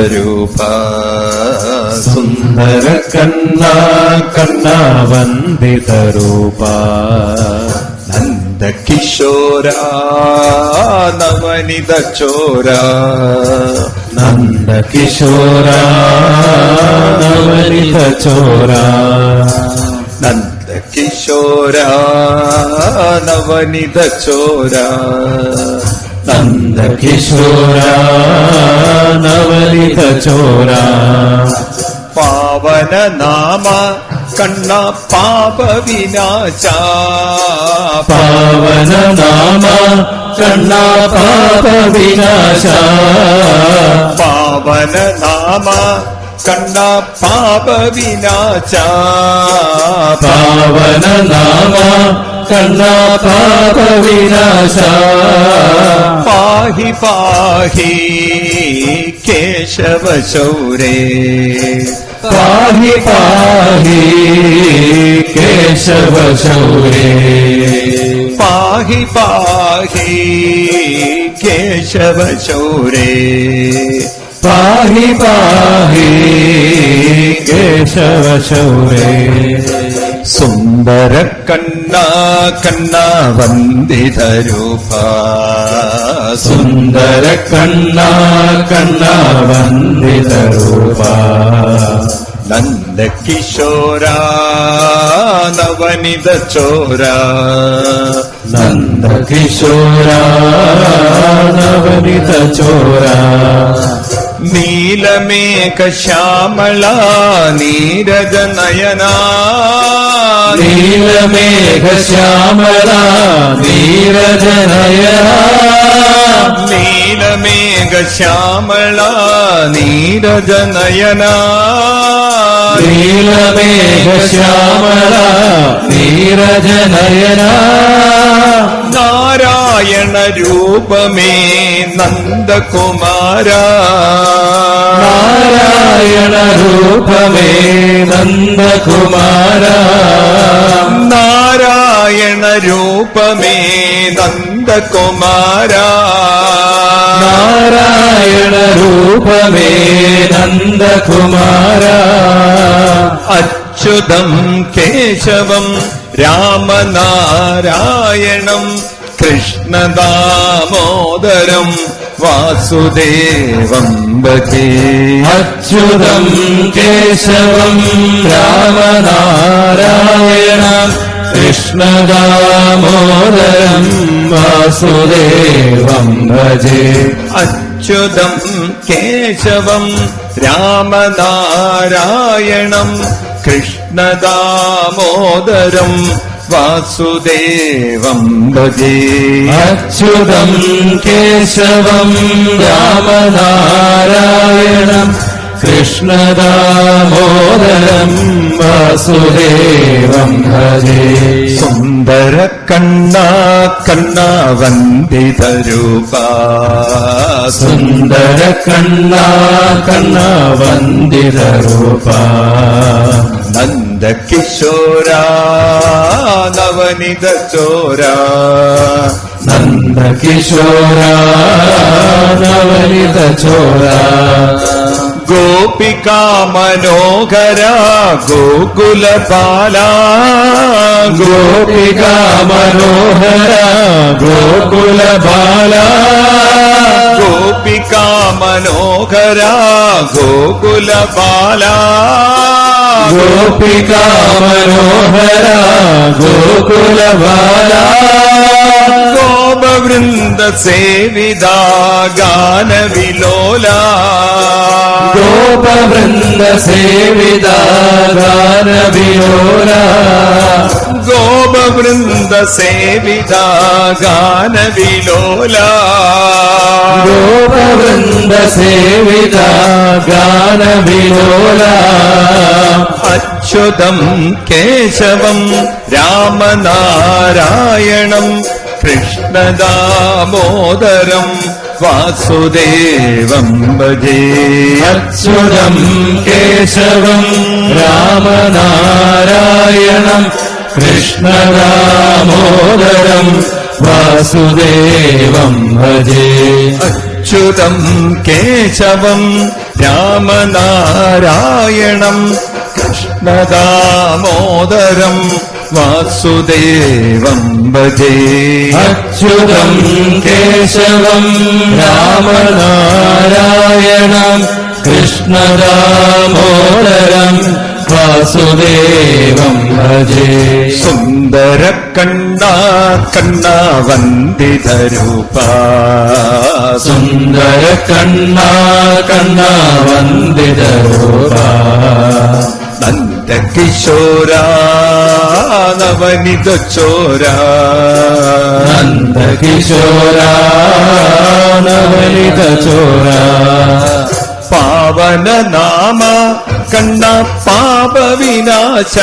രൂപ സുന്ദര കണ്ണ കണ്ണ വന്ദിത രൂപ. നന്ദകിശോര നവനിത ചോര. നന്ദ കിശോര നവനിത ചോര. നന്ദകിശോര നവനിത ചോര. നന്ദ കിശോര ചോരാ ചോര പാവന നാമ കണ്ണ പാപ വിനാശ പാവന നാമ കണ്ണ പാപ വിനാശ പാവന നാമ കണ്ണ പാപ വിനാശ പാവന നാമ കണ്ണ പാപവിനാശ പാഹി പാഹി കേശവ ശൗരേ. പാഹി പാഹി കേശവ ശൗരേ. പാഹി പാഹി കേശവ ശൗരേ. പാഹി പാഹി കേശവ ശൗരേ. സുന്ദര കണ്ണ കണ്ണ വന്ദിത രൂപ സുന്ദര കണ്ണ കണ്ണ വന്ദിത രൂപ നന്ദകിശോര നവനിത ചോര. നന്ദകിശോര നവനിത ചോര. നീലമേഘ ശ്യാമള നീരജ നയന. നീലമേഘ ശ്യാമള നീരജനയന നീലമേഘ ശ്യാമള നീരജ നയന നീലമേഘ ശ്യാമള നീരജനയന നാരായണ രൂപമേ നന്ദകുമാര. നാരായണ രൂപമേ നന്ദകുമാര. നാരായണ രൂപമേ നന്ദകുമാര. നാരായണ രൂപമേ നന്ദകുമാര. അച്യുതം കേശവം രാമനാരായണം കൃഷ്ണദാമോദരം വാസുദേവം ഭജേ അച്യുതം കേശവം രാമനാരായണ കൃഷ്ണദാമോദരം വാസുദേവം ഭജേ അച്യുതം കേശവം രാമനാരായണം കൃഷ്ണദാമോദരം വാസുദേവം ഭജേ അച്യുതം കേശവം രാമനാരായണം കൃഷ്ണദാമോദരം വാസുദേവം ഭജേ സുന്ദര കണ്ണ കണ്ണ വന്ദിത രൂപ സുന്ദര കണ്ണ കണ്ണ വന്ദിത രൂപ നന്ദകിശോര नवनिध चोरा नंद किशोरा नवनिध चोरा गोपिका मनोहरा गोकुलपाला। गोपिका मनोहरा गोकुलबाला गोपिका मनोहरा गोकुलबाला గోపికా మనోహర గోకుల బాలా. గోప వృంద సేవిదా గాన విలోలా. గోప వృంద సేవిదా గాన విలోలా. ഗോപവൃന്ദ സേവിത ഗാനവിലോല. ഗോപവൃന്ദ സേവിത ഗാനവിലോല. അച്യുതം കേശവം രാമനാരായണം കൃഷ്ണദാമോദരം വാസുദേവം ഭജേ. അച്യുതം കേശവം രാമനാരായണം കൃഷ്ണദാമോദരം വാസുദേവം ഭജേ. അച്യുതം കേശവം രാമനാരായണം. കൃഷ്ണദാമോദരം വാസുദേവം ഭജേ. അച്യുതം കേശവം രാമനാരായണം. കൃഷ്ണദാമോദരം വാസുദേവം ഭജേ സുന്ദര കണ്ണ കണ്ണ വന്ദിതരൂപ സുന്ദര കണ്ണ കണ്ണ വന്ദിതരൂപ നന്ദകിശോര നവനിത ചോര നന്ദകിശോര നവനിത ചോര पावन नाम कन्ना पाप विनाश।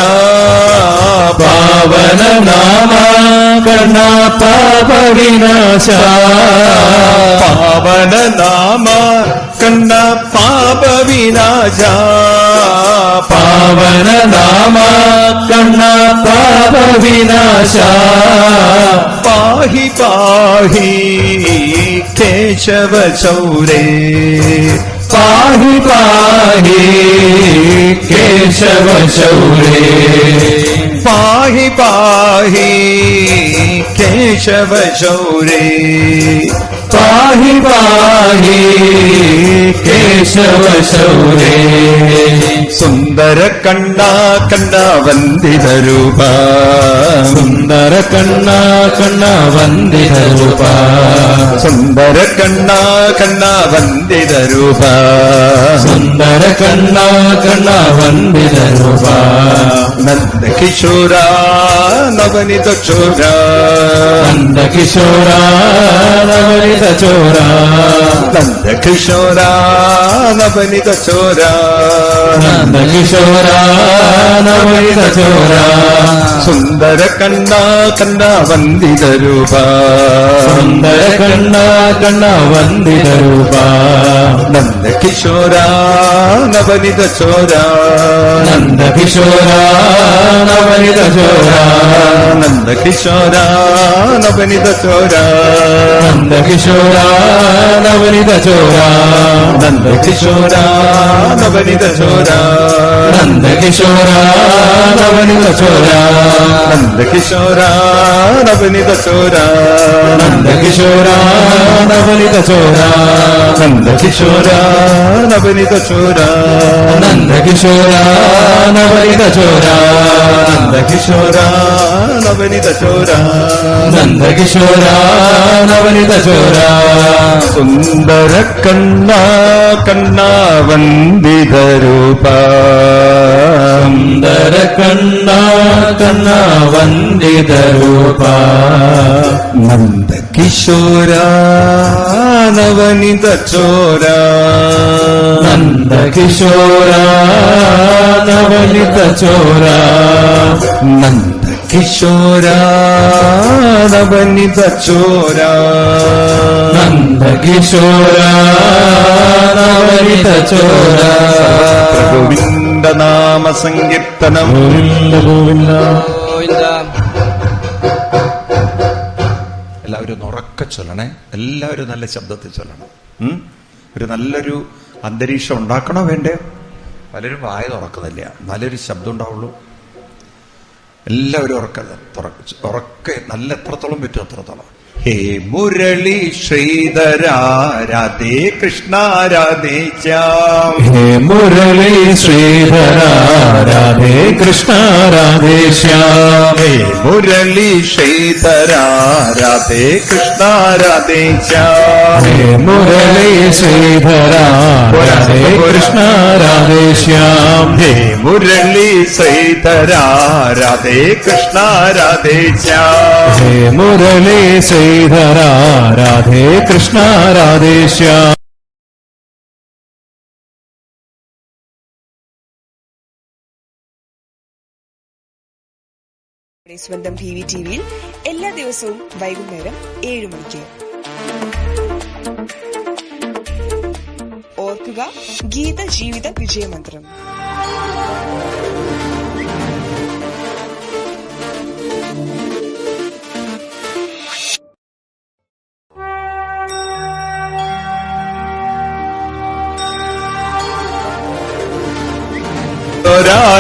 पावन कन्ना पाप विनाश। पावन नाम कन्ना पाप विनाश। पावन नाम कन्ना पाप विनाश। पाही पाही केशव चौरे। पाहि पाहि केशव चौरे। पाहि पाहि केशव चौरे। पाहि पाहि केशव चौरे। സുന്ദര കണ്ണ കണ്ണ വന്ദിത രൂപ. സുന്ദര കണ്ണ കണ്ണ വന്ദിത രൂപ. സുന്ദര കണ്ണ കണ്ണ വന്ദിത രൂപ. സുന്ദര കണ്ണ കണ്ണ വന്ദിത രൂപ. നന്ദ കിശോര നവനിത ചോര. നന്ദ കിശോര നവനിത ചോര. നന്ദ കിശോര നവനിത ചോര. നന്ദകിശോര നവനിത സുന്ദര കണ്ണ കണ്ണ വന്ദിത രൂപ സുന്ദര കണ്ണ കണ്ണ വന്ദിത രൂപ നന്ദകിശോര നവനിത ചോര. നന്ദകിശോര നവനിത ചോര. നന്ദകിശോര നവനിത ചോര. നന്ദകിശോര നവനിത ചോര. നന്ദകിശോര നവനിത ചോര. నందకిశోరా నవనిత చోరా నందకిశోరా నవనిత చోరా నందకిశోరా నవనిత చోరా నందకిశోరా నవనిత చోరా నందకిశోరా నవనిత చోరా నందకిశోరా నవనిత చోరా నందకిశోరా నవనిత చోరా సుందర కన్నా కన్నా వందిద రూప. ಸುಂದರ ಕಣ್ಣ ಕಣ್ಣ ವಂದಿದ ರೂಪ ನಂದ ಕಿಶೋರ ನವನಿದ ಚೋರ ನಂದ ಕಿಶೋರ ನವನಿದ ಚೋರ ನಂದ നവനിത ചോര. നന്ദകിശോര നവനിത ചോര. ഗോവിന്ദ നാമ സങ്കീർത്തനം ഗോവിന്ദ. ഗോവിന്ദ എല്ലാവരും ഒന്ന് ഉറക്കെ ചൊല്ലണേ. എല്ലാവരും നല്ല ശബ്ദത്തിൽ ചൊല്ലണം. ഒരു നല്ലൊരു അന്തരീക്ഷം ഉണ്ടാക്കണോ വേണ്ടേ? പലരും വായ തുറക്കുന്നില്ല. നല്ലൊരു ശബ്ദം ഉണ്ടാവുള്ളൂ. എല്ലാവരും ഉറക്ക ഉറക്ക നല്ല എത്രത്തോളം പറ്റും അത്രത്തോളം. ഹേ മുരളി ശ്രീധര രാധേ കൃഷ്ണ രാധേ ശ്യാം ഹേ മുരളി ശ്രീധര രാധേ കൃഷ്ണ രാധേ ശ്യാം ഹേ മുരളി ശ്രീധര രാധേ കൃഷ്ണ രാധേ ശ്യാം ഹേ മുരളി ശ്രീധര രാധേ കൃഷ്ണ രാധേ ശ്യാം ഹേ മുരളി ശ്രീധര രാധേ കൃഷ്ണ രാധേ ശ്യാം ഹേ മുരളി ശ്രീധര രാധേ കൃഷ്ണ രാധേ ശ്യാം. സ്വന്തം ടി വി ടിവിയിൽ എല്ലാ ദിവസവും വൈകുന്നേരം ഏഴ് മണിക്ക്. ഓർക്കുക ഗീത ജീവിത വിജയമന്ത്രം.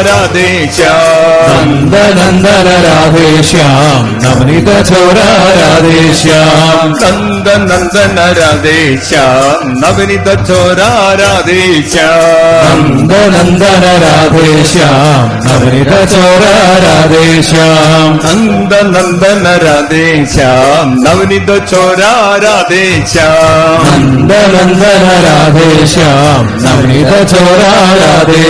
രാധേ ശ്യാം നന്ദനന്ദന രാധേശ്യാം നവനിത ചോര രാധേശ്യാം നന്ദ നന്ദന രാധേ ശ്യാം നവനിത ചോര രാധേ ശ്യാം നന്ദനന്ദന രാധേശ്യാം നവനിത ചോര രാധേശ്യാം നന്ദ നന്ദന രാധേ नवनीत നവനിത ചോര രാധേ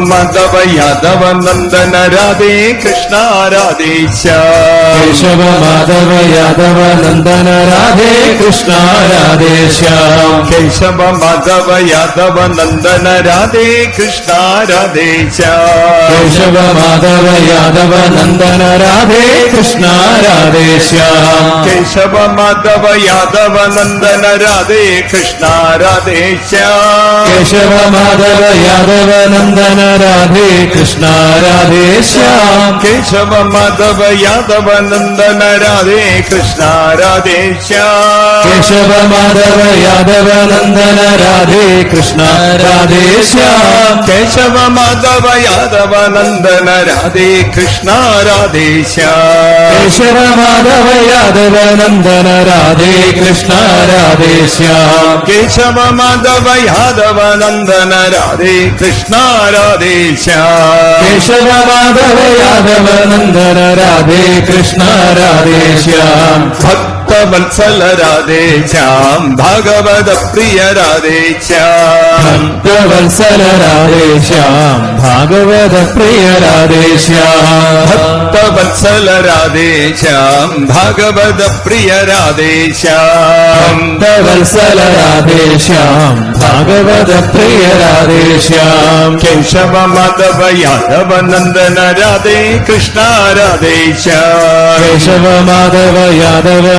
മാധവ യാദവ നന്ദന രാധേ കൃഷ്ണ രാധേ ശ്യാം കേശവ മാധവ യാദവ നന്ദന രാധേ കൃഷ്ണ രാധേശ്യാം കേശവ മാധവ യാദവ നന്ദന രാധേ കൃഷ്ണ രാധേ ശ്യാം കേശവ മാധവ യാദവ നന്ദന രാധേ കൃഷ്ണ രാധേശ്യാം കേശവ മാധവ യാദവ നന്ദന രാധേ കൃഷ്ണ രാധേ ശ്യാം കേശവ മാധവ യാദവ നന്ദന രാധേ കൃഷ്ണ രാധേശ്യാം കേശവ മാധവ യാദവ നന്ദന രാധേ കൃഷ്ണ രാധേ ശ്യാം കേശവ മാധവ യാദവ നന്ദന രാധേ കൃഷ്ണ രാധേശ്യാം കേശവ മാധവ യാദവ നന്ദന രാധേ കൃഷ്ണ രാധേ ശ്യാം കേശവ മാധവ യാദവ നന്ദന രാധേ കൃഷ്ണ രാധേശ്യാം കേശവ മാധവ യാദവ നന്ദന രാധേ കൃഷ്ണ രാധേ ശ്യാം കേശവ മാധവ യാദവ നന്ദന രാധേ കൃഷ്ണ രാധേശ്യാം ഭക്തവത്സല രാധേ ശ്യാം ഭാഗവത പ്രിയ രാധേ ശ്യാം. ഭക്തവത്സല രാധേശ്യാം ഭാഗവത പ്രിയ രാധേശ്യാം ഭക്തവത്സല രാധേ ശ്യാം ഭാഗവത പ്രിയ രാധേ ശ്യാം. ഭക്തവത്സല രാധേശ്യാം ഭാഗവത പ്രിയ രാധേശ്യാം കേശവ മാധവ യാദവ നന്ദന രാധേ കൃഷ്ണ രാധേ ശ്യാം. കേശവ മാധവ യാദവ